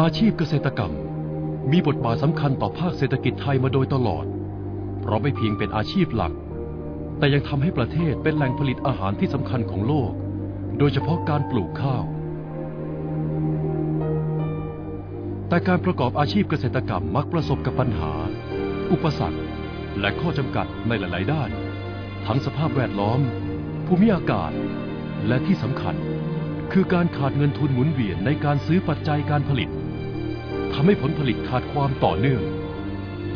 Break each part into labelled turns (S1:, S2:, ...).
S1: อาชีพเกษตรกรรม มีบทบาทสำคัญต่อภาคเศรษฐกิจไทยมาโดยตลอด เพราะไม่เพียงเป็นอาชีพหลัก แต่ยังทำให้ประเทศเป็นแหล่งผลิตอาหารที่สำคัญของโลก โดยเฉพาะการปลูกข้าว แต่การประกอบอาชีพเกษตรกรรมมักประสบกับปัญหา อุปสรรค และข้อจำกัดในหลาย ๆ ด้าน ทั้งสภาพแวดล้อม ภูมิอากาศ และที่สำคัญคือการขาดเงินทุนหมุนเวียนในการซื้อปัจจัยการผลิต ทำให้ผลผลิตขาดความต่อเนื่อง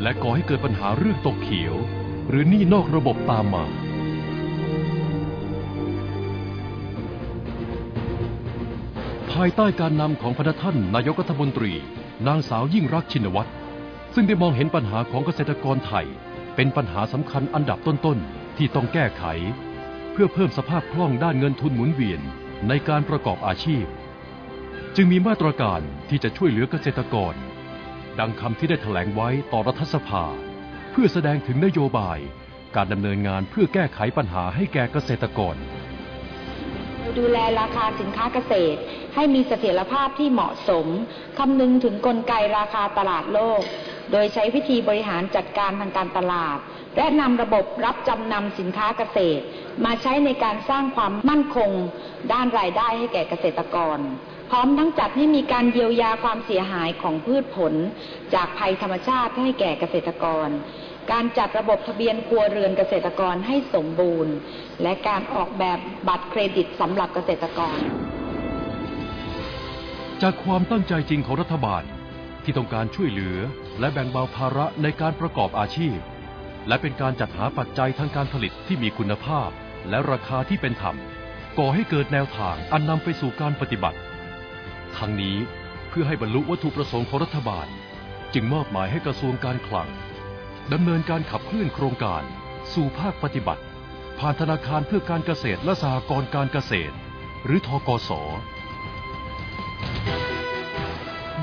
S1: และก่อให้เกิดปัญหาเรื่องตกเขียว หรือหนี้นอกระบบตามมา ภายใต้การนำของพระท่านนายกรัฐมนตรี นางสาวยิ่งรักชินวัตรซึ่งได้มองเห็นปัญหาของเกษตรกรไทย เป็นปัญหาสำคัญอันดับต้นๆ ที่ต้องแก้ไข เพื่อเพิ่มสภาพคล่องด้านเงินทุนหมุนเวียนในการประกอบอาชีพ จึงมีมาตรการที่จะช่วยเหลือเกษตรกร ดังคำที่ได้แถลงไว้ต่อรัฐสภา เพื่อแสดงถึงนโยบาย การดำเนินงานเพื่อแก้ไขปัญหาให้แก่เกษตรกร
S2: ดูแลราคาสินค้าเกษตร ให้มีเสถียรภาพที่เหมาะสมคำนึงถึงกลไกราคาตลาดโลก โดยใช้วิธีบริหารจัดการทางการตลาด และนำระบบรับจำนำสินค้าเกษตร มาใช้ในการสร้างความมั่นคง ด้านรายได้ให้แก่เกษตรกร พร้อมทั้งจัดให้มีการเยียวยาความเสียหายของพืชผล จากภัยธรรมชาติให้แก่เกษตรกร การจัดระบบทะเบียนครัวเรือนเกษตรกรให้สมบูรณ์ และการออกแบบบัตรเครดิตสำหรับเกษตรกร
S1: จากความตั้งใจจริงของรัฐบาลที่ต้องการช่วยเหลือและแบ่งเบาภาระในการประกอบอาชีพ และเป็นการจัดหาปัจจัยทางการผลิตที่มีคุณภาพ และราคาที่เป็นธรรม ก่อให้เกิดแนวทางอันนำไปสู่การปฏิบัติ ทั้งนี้เพื่อให้บรรลุวัตถุประสงค์ของรัฐบาล จึงมอบหมายให้กระทรวงการคลังดำเนินการขับเคลื่อนโครงการ สู่ภาคปฏิบัติ ผ่านธนาคารเพื่อการเกษตรและสหกรณ์การเกษตร หรือทกส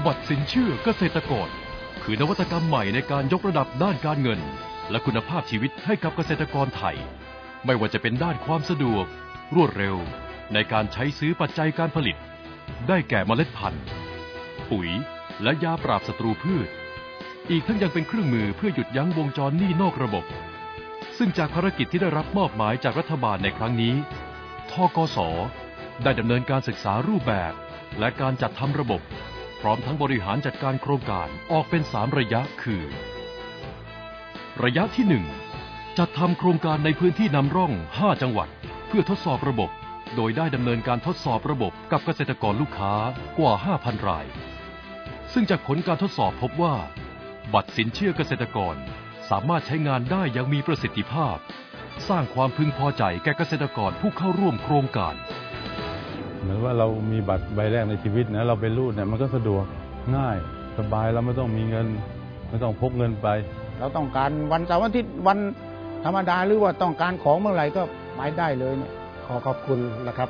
S1: บัตรสินเชื่อเกษตรกร คือนวัตกรรมใหม่ในการยกระดับด้านการเงิน และคุณภาพชีวิตให้กับเกษตรกรไทย ไม่ว่าจะเป็นด้านความสะดวก รวดเร็ว ในการใช้ซื้อปัจจัยการผลิต ได้แก่เมล็ดพันธุ์ ปุ๋ย และยาปราบศัตรูพืช อีกทั้งยังเป็นเครื่องมือเพื่อหยุดยั้งวงจรหนี้นอกระบบ ซึ่งจากภารกิจที่ได้รับมอบหมายจากรัฐบาลในครั้งนี้ทกส ได้ดำเนินการศึกษารูปแบบ และการจัดทำระบบ พร้อมทั้งบริหารจัดการโครงการออกเป็น3ระยะคือ ระยะที่ 1 จัดทำโครงการในพื้นที่นำร่อง 5 จังหวัด เพื่อทดสอบระบบ โดยได้ดำเนินการทดสอบระบบกับเกษตรกรลูกค้ากว่า 5,000 ราย ซึ่งจากผลการทดสอบพบว่า บัตรสินเชื่อเกษตรกรสามารถใช้งานได้อย่างมีประสิทธิภาพ สร้างความพึงพอใจแก่เกษตรกรผู้เข้าร่วมโครงการ
S3: เหมือนว่าเรามีบัตรใบแรกในชีวิตนะเราไปรูดเนี่ยมันก็สะดวกง่ายสบายเราไม่ต้องมีเงินไม่ต้องพกเงินไป
S4: เราต้องการวันเสาร์อาทิตย์วันธรรมดาหรือว่าต้องการของเมื่อไหร่ก็ไปได้เลยเนี่ย
S5: อขอบคุณนะครับ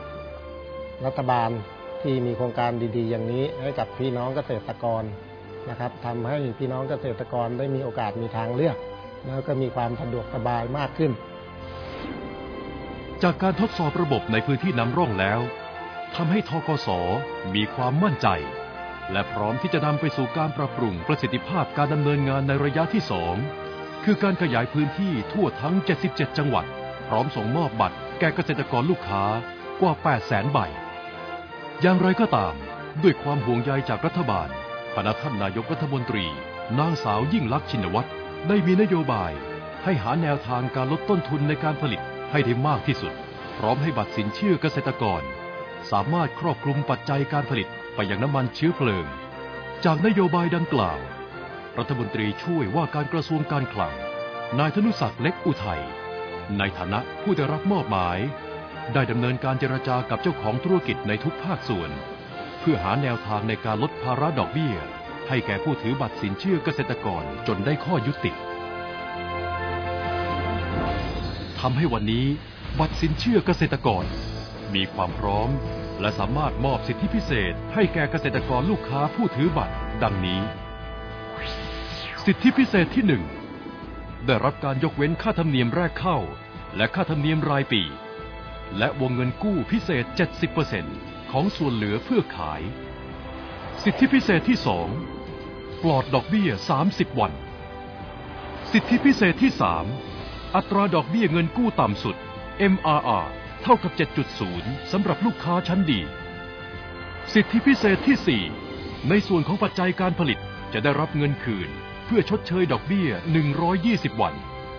S5: รัฐบาลที่มีโครงการดีๆ อย่างนี้ให้กับพี่น้องเกษตรกรนะครับทำให้พี่น้องเกษตรกรได้มีโอกาสมีทางเลือก แล้วก็มีความสะดวกสบายมากขึ้น
S1: จากการทดสอบระบบในพื้นที่นำร่องแล้วทำให้ทกสมีความมั่นใจ และพร้อมที่จะนำไปสู่การปรับปรุงประสิทธิภาพการดำเนินงานในระยะที่สองคือการขยายพื้นที่ทั่วทั้ง 77 จังหวัด พร้อมส่งมอบบัตร ก่เกษตรกรลูกค้ากว่า 8 0 0แสนใบ อย่างไรก็ตาม ด้วยความห่วงใยจากรัฐบาลพนักท่านนายกรัฐมนตรี นางสาวยิ่งลักษณ์ชินวัตรได้มีนโยบาย ให้หาแนวทางการลดต้นทุนในการผลิตให้ได้มากที่สุด พร้อมให้บัตรสินเชื่อเกษตรกร สามารถครอบคลุมปัจจัยการผลิตไปยังน้ำมันเชื้อเพลิง จากนโยบายดังกล่าว รัฐมนตรีช่วยว่าการกระทรวงการคลัง นายธนุศักดิ์เล็กอุทัย ในฐานะผู้ได้รับมอบหมาย ได้ดำเนินการเจรจากับเจ้าของธุรกิจในทุกภาคส่วน เพื่อหาแนวทางในการลดภาระดอกเบี้ย ให้แก่ผู้ถือบัตรสินเชื่อเกษตรกรจนได้ข้อยุติทำให้วันนี้ บัตรสินเชื่อเกษตรกร มีความพร้อม และสามารถมอบสิทธิพิเศษ ให้แก่เกษตรกรลูกค้าผู้ถือบัตร ดังนี้ สิทธิพิเศษที่หนึ่งได้รับการยกเว้นค่าธรรมเนียมแรกเข้า และค่าธรรมเนียมรายปี และวงเงินกู้พิเศษ 70%ของส่วนเหลือเพื่อขาย สิทธิพิเศษที่ 2 ปลอดดอกเบี้ย 30 วัน สิทธิพิเศษที่ 3 อัตราดอกเบี้ยเงินกู้ต่ำสุด MRR เท่ากับ 7.0 สำหรับลูกค้าชั้นดี สิทธิพิเศษที่ 4 ในส่วนของปัจจัยการผลิตจะได้รับเงินคืน เพื่อชดเชยดอกเบี้ย 120 วัน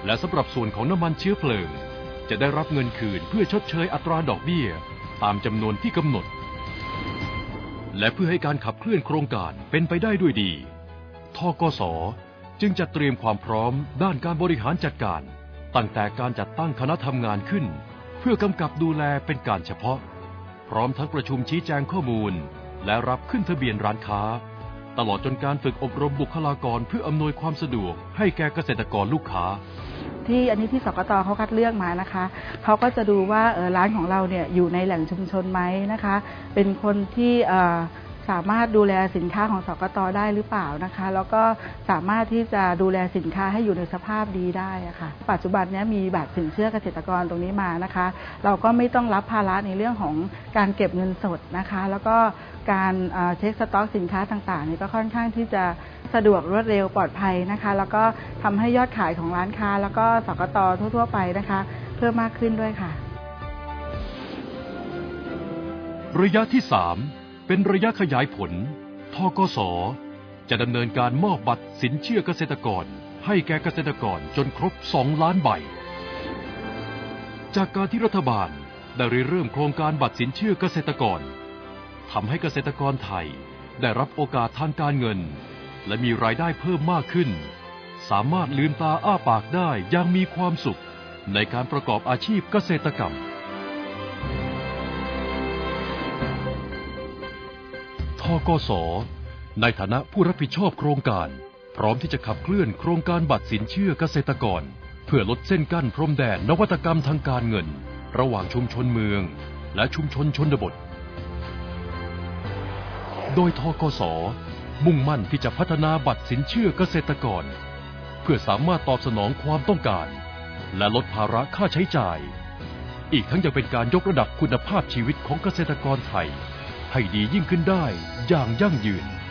S1: และสำหรับส่วนของน้ำมันเชื้อเพลิง จะได้รับเงินคืนเพื่อชดเชยอัตราดอกเบี้ย ตามจำนวนที่กำหนด และเพื่อให้การขับเคลื่อนโครงการเป็นไปได้ด้วยดี ทกส จึงจัดเตรียมความพร้อมด้านการบริหารจัดการ ตั้งแต่การจัดตั้งคณะทำงานขึ้น เพื่อกำกับดูแลเป็นการเฉพาะ พร้อมทั้งประชุมชี้แจงข้อมูล และรับขึ้นทะเบียนร้านค้าตลอดจนการฝึกอบรมบุคลากรเพื่ออำนวยความสะดวกให้แก่เกษตรกรลูกค้า
S6: ที่อันนี้ที่สกตเขาคัดเลือกมานะคะเขาก็จะดูว่าร้านของเราเนี่ยอยู่ในแหล่งชุมชนไหมนะคะ เป็นคนที่ สามารถดูแลสินค้าของสกตได้หรือเปล่านะคะ แล้วก็สามารถที่จะดูแลสินค้าให้อยู่ในสภาพดีได้ะค่ะ ปัจจุบันนี้มีบัตรสินเชื่อเกษตรกรตรงนี้มานะคะ เราก็ไม่ต้องรับภาระในเรื่องของการเก็บเงินสดนะคะ แล้วก็การเช็คสต็อกสินค้าต่างๆนี่ก็ค่อนข้างที่จะสะดวกรวดเร็วปลอดภัยนะคะ แล้วก็ทำให้ยอดขายของร้านค้า แล้วก็สกตทั่ว ๆ ไปนะคะ เพิ่มมากขึ้นด้วยค่ะ
S1: ระยะที่ 3 เป็นระยะขยายผล ทกส จะดำเนินการมอบบัตรสินเชื่อเกษตรกร ให้แก่เกษตรกรจนครบ 2 ล้านใบ จากการที่รัฐบาลได้ริเริ่มโครงการบัตรสินเชื่อเกษตรกรทำให้เกษตรกรไทยได้รับโอกาสทางการเงิน และมีรายได้เพิ่มมากขึ้น สามารถลืมตาอ้าปากได้อย่างมีความสุขในการประกอบอาชีพเกษตรกรรม กส ในฐานะผู้รับผิดชอบโครงการ พร้อมที่จะขับเคลื่อนโครงการบัตรสินเชื่อเกษตรกร เพื่อลดเส้นกั้นพรมแดนนวัตกรรมทางการเงิน ระหว่างชุมชนเมือง และชุมชนชนบท โดยทกส มุ่งมั่นที่จะพัฒนาบัตรสินเชื่อเกษตรกร เพื่อสามารถตอบสนองความต้องการ และลดภาระค่าใช้จ่าย อีกทั้งยังเป็นการยกระดับคุณภาพชีวิตของเกษตรกรไทย ให้ดียิ่งขึ้นได้อย่างยั่งยืน